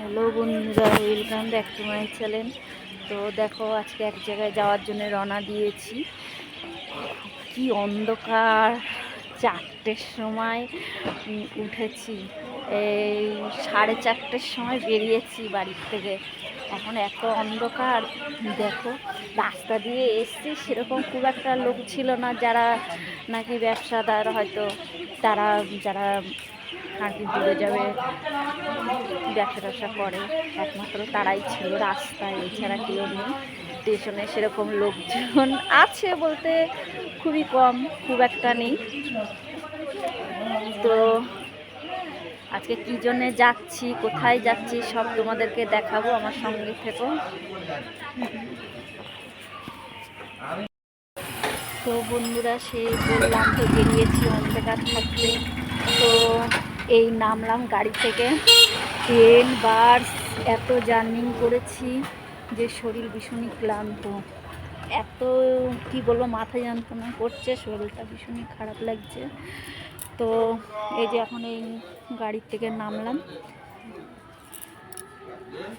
Hello বন্ধুরা welcome back to my channel তো দেখো, আজকে এক জায়গায় যাওয়ার জন্য রওনা দিয়েছি। কি অন্ধকার, চারটের সময় উঠেছি। এই সাড়ে চারটের সময় বেরিয়েছি বাড়ির থেকে। এখন এত অন্ধকার, দেখো, রাস্তা দিয়ে এসছি, সেরকম খুব একটা লোক ছিল না যারা নাকি ব্যবসাদার হয়তো, তারা, যারা আর কি দূরে যাবে। ব্যবসা ট্যাবসা করে, একমাত্র তারাই ছিল রাস্তায়, এছাড়া কেউ নেই। স্টেশনে সেরকম লোকজন আছে বলতে খুবই কম, খুব একটা নেই। তো আজকে কী জন্যে যাচ্ছি, কোথায় যাচ্ছি, সব তোমাদেরকে দেখাবো আমার সঙ্গে থেকে। তো বন্ধুরা সে বললাম তো বেরিয়েছি অন্ধকার থাকতে। তো এই নামলাম গাড়ি থেকে। ট্রেন বাস এত জার্নিং করেছি যে শরীর ভীষণই ক্লান্ত। এত, কি বলব, মাথা যন্ত্রণা করছে, শরীরটা ভীষণই খারাপ লাগছে। তো এই যে এখন এই গাড়ির থেকে নামলাম।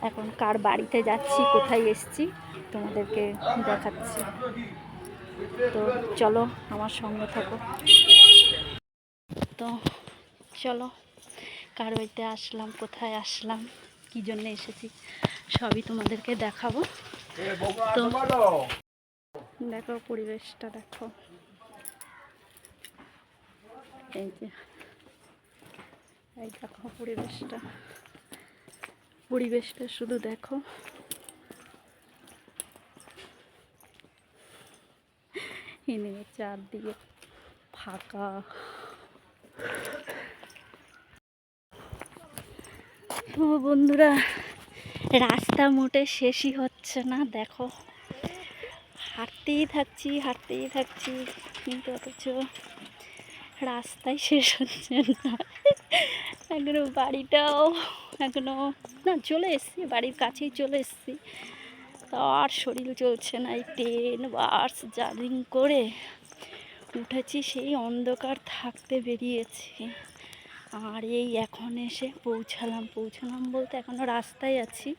এখন কার বাড়িতে যাচ্ছি, কোথায় এসছি, তোমাদেরকে দেখাচ্ছি। তো চলো আমার সঙ্গে থাকো। তো চলো। কার বাড়িতে আসলাম কোথায় আসলাম কী জন্য এসেছি সবই তোমাদেরকে দেখাবো। তো দেখো পরিবেশটা দেখো। এই যে এই দেখো পরিবেশটা। পরিবেশটা শুধু দেখো। এনে চারদিকে ফাঁকা। তো বন্ধুরা, রাস্তা মোটে শেষই হচ্ছে না, দেখো। হাঁটতেই থাকছি হাঁটতেই থাকছি, কিন্তু অথচ রাস্তাই শেষ হচ্ছে না। এখনও বাড়িটাও এখনও, না, চলে এসছি, বাড়ির কাছেই চলে এসছি। তা আর শরীর চলছে না, এই ট্রেন, বাস, জার্নিং করে উঠেছি, সেই অন্ধকার থাকতে বেরিয়েছি। আর এই এখন এসে পৌঁছালাম। পৌঁছালাম বলতে এখনও রাস্তায় আছি।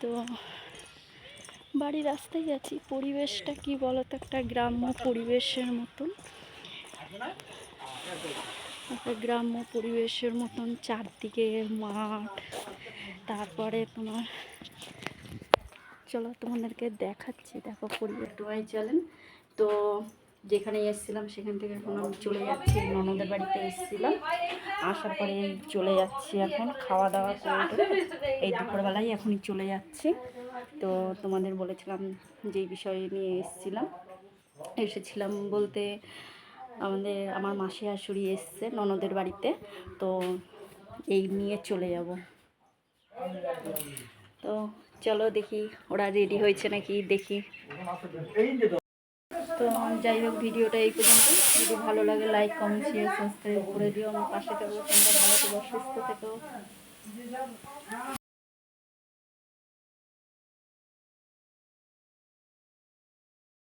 তো বাড়ির রাস্তায় আছি। পরিবেশটা কি বলতো? একটা গ্রাম্য পরিবেশের মতন। একটা গ্রাম্য পরিবেশের মতন, চারদিকে মাঠ। তারপরে তোমার, চলো তোমাদেরকে দেখাচ্ছি। দেখো, পরিবেশ। ডোয়াই চলেন তো যেখানে এসেছিলাম, সেখান থেকে এখন আমি চলে যাচ্ছি, ননদের বাড়িতে এসেছিলাম। আসার পরে চলে যাচ্ছি এখন খাওয়া দাওয়া করে এই দুপুরবেলায় এখনই চলে যাচ্ছি। তো তোমাদের বলেছিলাম যেই বিষয় নিয়ে এসেছিলাম এসেছিলাম বলতে আমাদের, আমার মাসি শাশুড়ি এসছে ননদের বাড়িতে, তো এই নিয়ে চলে যাব। তো চলো দেখি, ওরা রেডি হয়েছে নাকি? দেখি। তো যাই হোক, ভিডিওটা এই পর্যন্ত। যদি ভালো লাগে লাইক কমেন্ট শেয়ার সাবস্ক্রাইব করে দিও। আমার পাশে থাকব তোমরা ভালো থেকো, সুস্থ থেকো।